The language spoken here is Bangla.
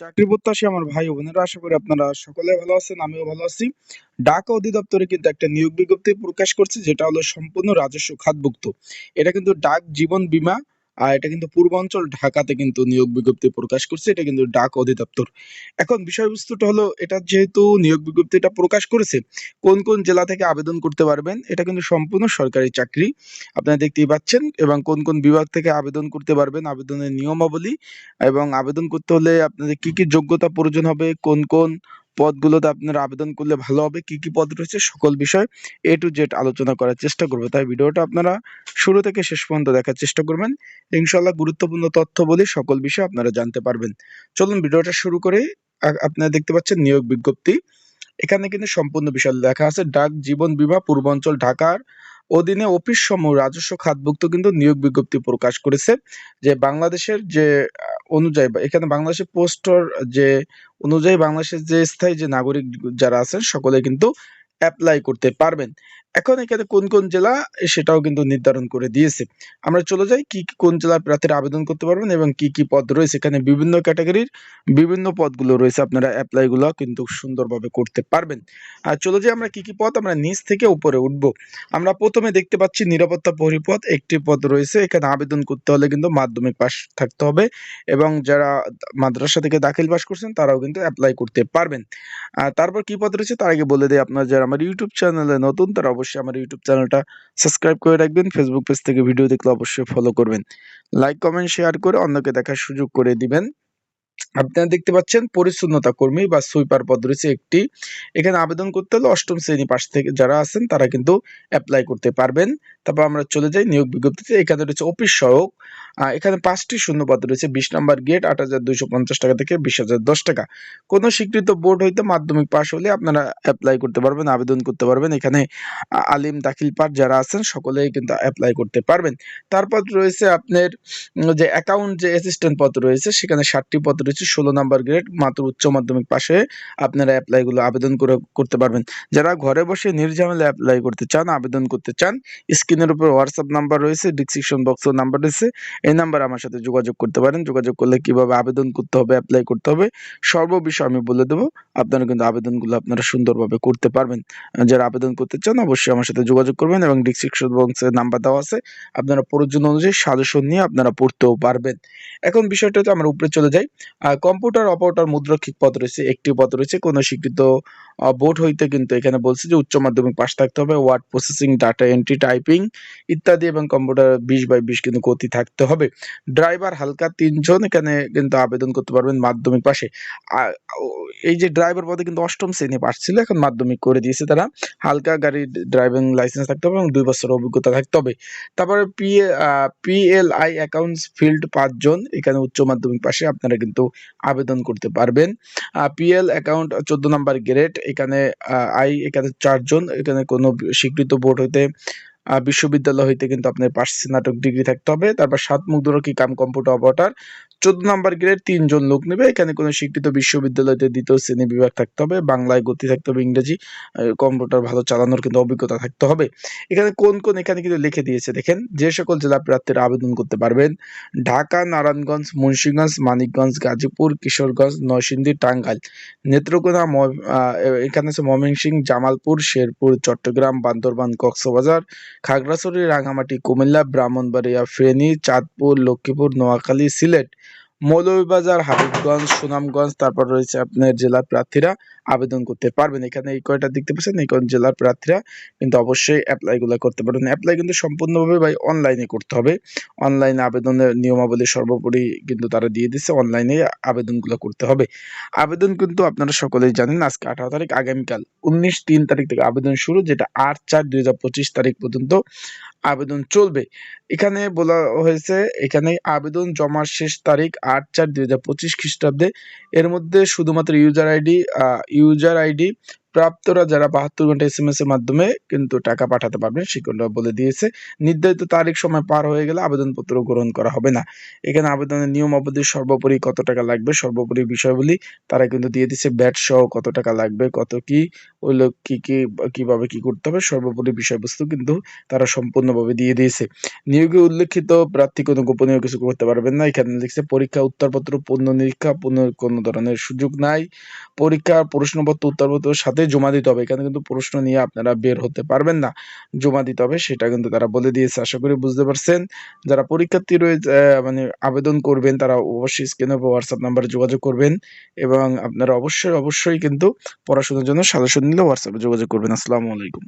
চাকরি প্রত্যাশী আমার ভাই বোনেরা, আশা করি আপনারা সকলে ভালো আছেন, আমিও ভালো আছি। ঢাকা অধিদপ্তরে কিন্তু একটা নিয়োগ বিজ্ঞপ্তি প্রকাশ করছে, যেটা হলো সম্পূর্ণ রাজস্ব খাতভুক্ত। এটা কিন্তু ডাক জীবন বীমা আর এটা কিন্তু পূর্বাঞ্চল ঢাকাতে কিন্তু নিয়োগ বিজ্ঞপ্তি প্রকাশ করছে, এটা কিন্তু ডাক অধিদপ্তর। এখন বিষয়বস্তুটা হলো, এটা যেহেতু নিয়োগ বিজ্ঞপ্তিটা প্রকাশ করেছে, কোন কোন জেলা থেকে আবেদন করতে পারবেন, এটা কিন্তু সম্পূর্ণ সরকারি চাকরি। আপনারা দেখতেই পাচ্ছেন, এবং কোন কোন বিভাগ থেকে আবেদন করতে পারবেন, আবেদনের নিয়মাবলী, এবং আবেদন করতে হলে আপনাদের কি কি যোগ্যতা প্রয়োজন হবে, কোন কোন পদগুলোতে আপনারা আবেদন করলে ভালো হবে, কি কি পদ রয়েছে সকল বিষয় এ টু জেড আলোচনা করার চেষ্টা করব। তাই ভিডিওটা আপনারা শুরু থেকে শেষ পর্যন্ত দেখার চেষ্টা করবেন। ইনশাল্লাহ গুরুত্বপূর্ণ তথ্য বলে সকল বিষয় আপনারা জানতে পারবেন। চলুন ভিডিওটা শুরু করে আপনারা দেখতে পাচ্ছেন নিয়োগ বিজ্ঞপ্তি। এখানে কিন্তু সম্পূর্ণ বিষয় লেখা আছে, ডাক জীবন বিভা, পূর্বাঞ্চল, ঢাকার অধীনে অফিস সমূহ রাজস্ব খাতভুক্ত কিন্তু নিয়োগ বিজ্ঞপ্তি প্রকাশ করেছে, যে বাংলাদেশের যে অনুযায়ী বা এখানে বাংলাদেশের পোস্টর যে, অনুযায়ী বাংলাদেশের যে স্থায়ী যে নাগরিক যারা আছেন, সকলে কিন্তু অ্যাপ্লাই করতে পারবেন। এখন এখানে কোন কোন জেলা, সেটাও কিন্তু নির্ধারণ করে দিয়েছে। আমরা চলে যাই, কি কি, কোন জেলার প্রার্থীরা আবেদন করতে পারবেন এবং কি কি পদ রয়েছে? এখানে বিভিন্ন ক্যাটাগরির বিভিন্ন পদগুলো রয়েছে, আপনারা অ্যাপ্লাই গুলো কিন্তু সুন্দরভাবে করতে পারবেন। আর চলে যাই আমরা কি কি পদ? আমরা নিচ থেকে উপরে উঠবো। আমরা প্রথমে দেখতে পাচ্ছি নিরাপত্তা পরিপথ, একটি পদ রয়েছে। এখানে আবেদন করতে হলে কিন্তু মাধ্যমিক পাস থাকতে হবে এবং যারা মাদ্রাসা থেকে দাখিল পাস করছেন, তারাও কিন্তু অ্যাপ্লাই করতে পারবেন। আর তারপর কি পদ রয়েছে? তার আগে বলে দেয় আপনারা যারা আমার ইউটিউব চ্যানেলে নতুন, তারা অবশ্যই আমার ইউটিউব চ্যানেলটা সাবস্ক্রাইব করে রাখবেন। ফেসবুক পেজ থেকে ভিডিও দেখলে অবশ্যই ফলো করবেন। লাইক কমেন্ট শেয়ার করে অন্যকে দেখার সুযোগ করে দিবেন। আপনারা দেখতে পাচ্ছেন পরিচ্ছন্নতা কর্মী বা সুইপার পদ রয়েছে একটি। এখানে আবেদন করতে হলে অষ্টম শ্রেণি পাশ থেকে যারা আছেন তারা কিন্তু অ্যাপ্লাই করতে পারবেন। তারপর আমরা চলে যাই নিয়োগ বিজ্ঞপ্তিতে। এখানে রয়েছে অফিস সহায়ক। আহ, এখানে পাঁচটি শূন্য পদ রয়েছে। বিশ নম্বর গেট আট হাজার দুইশো পঞ্চাশ টাকা থেকে বিশ হাজার দশ টাকা। কোনো স্বীকৃত বোর্ড হইতে মাধ্যমিক পাশ হলে আপনারা অ্যাপ্লাই করতে পারবেন আবেদন করতে পারবেন। এখানে আলিম দাখিল পাঠ যারা আছেন সকলেই কিন্তু অ্যাপ্লাই করতে পারবেন। তারপর রয়েছে আপনার যে অ্যাকাউন্ট যে অ্যাসিস্ট্যান্ট পদ রয়েছে সেখানে ষাটটি পদ রয়েছে ষোলো নাম্বার গ্রেড মাত্র উচ্চ মাধ্যমিক পাশে আপনারা অ্যাপ্লাইগুলো আবেদন করে, করতে পারবেন। যারা ঘরে বসে নির্ঝামেলা অ্যাপ্লাই করতে চান, আবেদন করতে চান স্ক্রিনের উপর হোয়াটসঅ্যাপ নাম্বার রয়েছে ডিসক্রিপশন বক্সের নাম্বার রয়েছে। এই নাম্বার আমার সাথে যোগাযোগ করতে পারেন। যোগাযোগ করলে কীভাবে আবেদন করতে হবে অ্যাপ্লাই করতে হবে সর্ব বিষয় আমি বলে দেবো। আপনারা কিন্তু আবেদনগুলো আপনারা সুন্দরভাবে করতে পারবেন। যারা আবেদন করতে চান, অবশ্যই আমার সাথে যোগাযোগ করবেন এবং ডিসক্রিপশন বক্সের নাম্বার দেওয়া আছে। আপনারা প্রয়োজন অনুযায়ী সাজেশন নিয়ে আপনারা পড়তেও পারবেন। এখন বিষয়টা হচ্ছে, আমরা উপরে চলে যাই। কম্পিউটার অপারেটর মুদ্রাক্ষিক পদ রয়েছে, একটি পদ রয়েছে, কোনো স্বীকৃত বোর্ড হইতে কিন্তু এখানে বলছে যে উচ্চ মাধ্যমিক পাশ থাকতে হবে word processing data entry typing ইত্যাদি এবং কম্পিউটার বিশ বাই বিশ কিন্তু গতি থাকতে হবে। ড্রাইভার হালকা তিনজন এখানে কিন্তু আবেদন করতে পারবেন মাধ্যমিক পাশে। এই যে ড্রাইভার পদে কিন্তু অষ্টম শ্রেণি পাশ ছিল, এখন মাধ্যমিক করে দিয়েছে তারা। হালকা গাড়ি ড্রাইভিং লাইসেন্স থাকতে হবে এবং দুই বছর অভিজ্ঞতা থাকতে হবে। তারপরে পি পিএলআই অ্যাকাউন্টস ফিল্ড পাঁচজন, এখানে উচ্চ মাধ্যমিক পাশে আপনারা কিন্তু আবেদন করতে পারবেন। পিএল অ্যাকাউন্ট চোদ্দ নাম্বার গ্রেড এখানে আই এখানে চারজন, এখানে কোনো স্বীকৃত বোর্ড হইতে বিশ্ববিদ্যালয় হইতে কিন্তু আপনার পাশ স্নাতক ডিগ্রি থাকতে হবে। তারপর সাত মুখ দূরকি কাম কম্পিউটার অপারেটর চোদ্দ নাম্বার গ্রেড তিনজন লোক নেবে। এখানে কোনো স্বীকৃত বিশ্ববিদ্যালয়তে দ্বিতীয় শ্রেণি বিভাগ থাকতে হবে। বাংলায় গতি থাকতে হবে, ইংরেজি কম্পিউটার ভালো চালানোর কিন্তু অভিজ্ঞতা থাকতে হবে। এখানে কোন কোন এখানে কিন্তু লিখে দিয়েছে, দেখেন। যে সকল জেলা প্রার্থীরা আবেদন করতে পারবেন, ঢাকা, নারায়ণগঞ্জ, মুন্সিগঞ্জ, মানিকগঞ্জ, গাজীপুর, কিশোরগঞ্জ, নরসিংদী, টাঙ্গাইল, নেত্রকোনা এখানে আছে ময়মনসিংহ, জামালপুর, শেরপুর, চট্টগ্রাম, বান্দরবান, কক্সবাজার, খাগড়াছড়ি রাঙামাটি কুমিল্লা, ব্রাহ্মণবাড়িয়া, ফেনী, চাঁদপুর, লক্ষ্মীপুর, নোয়াখালী, সিলেট মৌলভীবাজার হাবিবগঞ্জ সুনামগঞ্জ তারপর রয়েছে আপনার জেলা প্রার্থীরা। আবেদন করতে পারবেন। এখানে এই কয়টা দেখতে পাচ্ছেন? এই কোন জেলার প্রার্থীরা কিন্তু অবশ্যই অ্যাপ্লাই গুলো করতে পারবেন। অ্যাপ্লাই কিন্তু সম্পূর্ণভাবে ভাই অনলাইনে করতে হবে। অনলাইনে আবেদনের নিয়মাবলী সর্বোপরি কিন্তু তারা দিয়ে দিচ্ছে। অনলাইনে আবেদনগুলো করতে হবে। আবেদন কিন্তু আপনারা সকলেই জানেন, আজকে আঠারো তারিখ, আগামীকাল উনিশ তিন তারিখ থেকে আবেদন শুরু, যেটা আট চার দুই তারিখ পর্যন্ত আবেদন চলবে। এখানে বলা হয়েছে, এখানে আবেদন জমার শেষ তারিখ আট চার দুই হাজার পঁচিশ খ্রিস্টাব্দে। এর মধ্যে শুধুমাত্র ইউজার আইডি ইউজার আইডি প্রাপ্তরা যারা বাহাত্তর ঘণ্টা এস এম এর মাধ্যমে কিন্তু টাকা পাঠাতে পারবেন সেগুলো বলে দিয়েছে। নির্ধারিত তারিখ সময় পার হয়ে গেলে আবেদনপত্র গ্রহণ করা হবে না। এখানে আবেদনের নিয়ম অবধি সর্বোপরি কত টাকা লাগবে, সর্বোপরি বিষয়গুলি তারা কিন্তু দিয়ে দিচ্ছে ব্যাট সহ কত টাকা লাগবে, কত কি ওইগুলো কি কি, কীভাবে কি করতে হবে, সর্বোপরি বিষয়বস্তু কিন্তু তারা সম্পূর্ণভাবে দিয়ে দিয়েছে। নিয়োগে উল্লেখিত প্রার্থী কোনো গোপনীয় কিছু করতে পারবেন না। এখানে লিখছে, পরীক্ষা, উত্তরপত্র পুনর্নিরীক্ষা পুনঃ কোনো ধরনের সুযোগ নাই। পরীক্ষা, প্রশ্নপত্র উত্তরপত্রের সাথে জমা দিতে হবে। এখানে কিন্তু প্রশ্ন নিয়ে আপনারা বের হতে পারবেন না। জমা দিতে হবে সেটা কিন্তু তারা বলে দিয়েছে। আশা করি বুঝতে পারছেন। যারা পরীক্ষার্থী রয়েছে মানে আবেদন করবেন, তারা অবশ্যই স্ক্রিনে হোয়াটসঅ্যাপ নাম্বারে যোগাযোগ করবেন এবং আপনারা অবশ্যই অবশ্যই কিন্তু পড়াশোনার জন্য সাজেশন নিলে হোয়াটসঅ্যাপে যোগাযোগ করবেন। আসসালামু আলাইকুম।